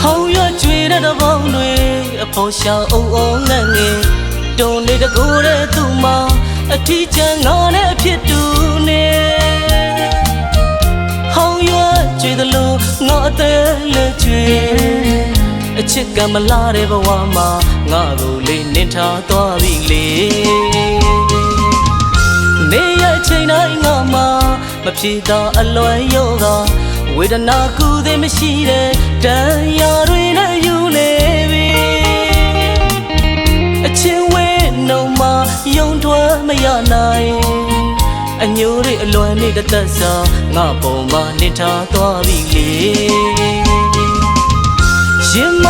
ဟောင်းရွကျွေတဲ့တပေါင်းတွေအဖို့ရှောင်းအောင်အောင်ငန့်ငယ်တုံလေးတကူတဲ့သူမအထီးချမ်းငါနဲ့အဖြစ်တူနေဟောင်းရွကျွေသလိုငါအသေးလေးကျွေအချစ်ကမလာတဲ့ဘဝမှာငါကိုလေးနင်ထားသွားပြီလေနေရချိန်တိုင်းငါမှာမဖြေသာအလွယ်ရောက ဝေဒနာကူသည်မရှိတဲ့တန်ရာတွေနဲ့ယူနေပြီအချင်းဝဲနှုံမှာယုံထွက်မရနိုင်အညိုတွေအလွန်နဲ့တသက်စာငါပုံမှာနစ်ထားသွားပြီလေရင်မ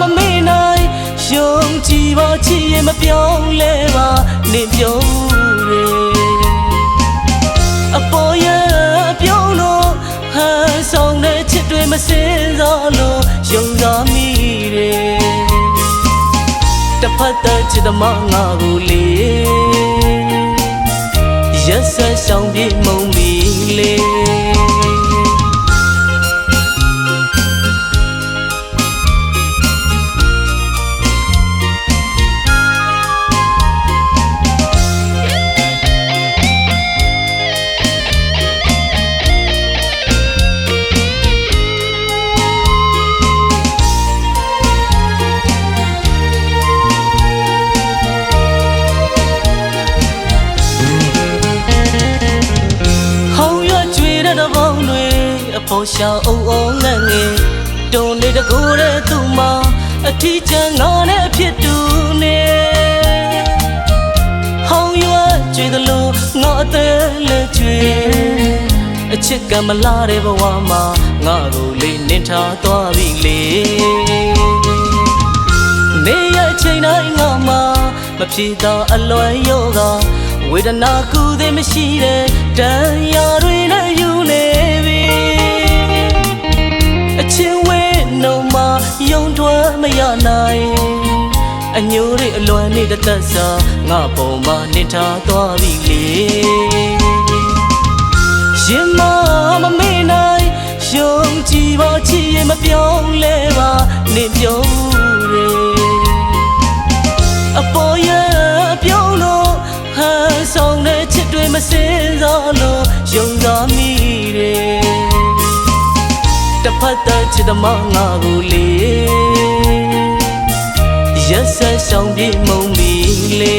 မမေ့နိုင်ယုံကြည်ပါချစ်ရင်မပြောင်းလဲပါနင်ပြော ဖက်တည်းချစ်သမားငါကိုလေရက်ဆက်ဆောင်ပြေမုံ အဖို့ရှာအုံအုံငန့်ငယ်တုံလေးတကူတဲ့သူမအထီးချမ်းငါနဲ့အဖြစ်တူနေဟောင်းရွကျွေသလိုငါအသက်လက်ကျွေအချစ်ကမလာတဲ့ဘဝမှာငါကိုလေးနင်ထားသွားပြီလေနေရချိန်တိုင်းငါမှာမဖြေသာအလွယ်ယောဂဝေဒနာကူသည်မရှိတဲ့တန်ရာတွေ အချင်းဝဲနှုံမှာယုံထွက်မရနိုင်အညိုတွေအလွန်နဲ့တသက်စာငါပုံမှာနစ်ထားသွားပြီလေရင်မမမေ့နိုင်ယုံကြည်ပါချစ်ရင်မပြောင်းလဲပါနင်ပြော ချစ်သမားငါကိုလေရက်ဆက်ဆောင်ပြေမုံပြီလေ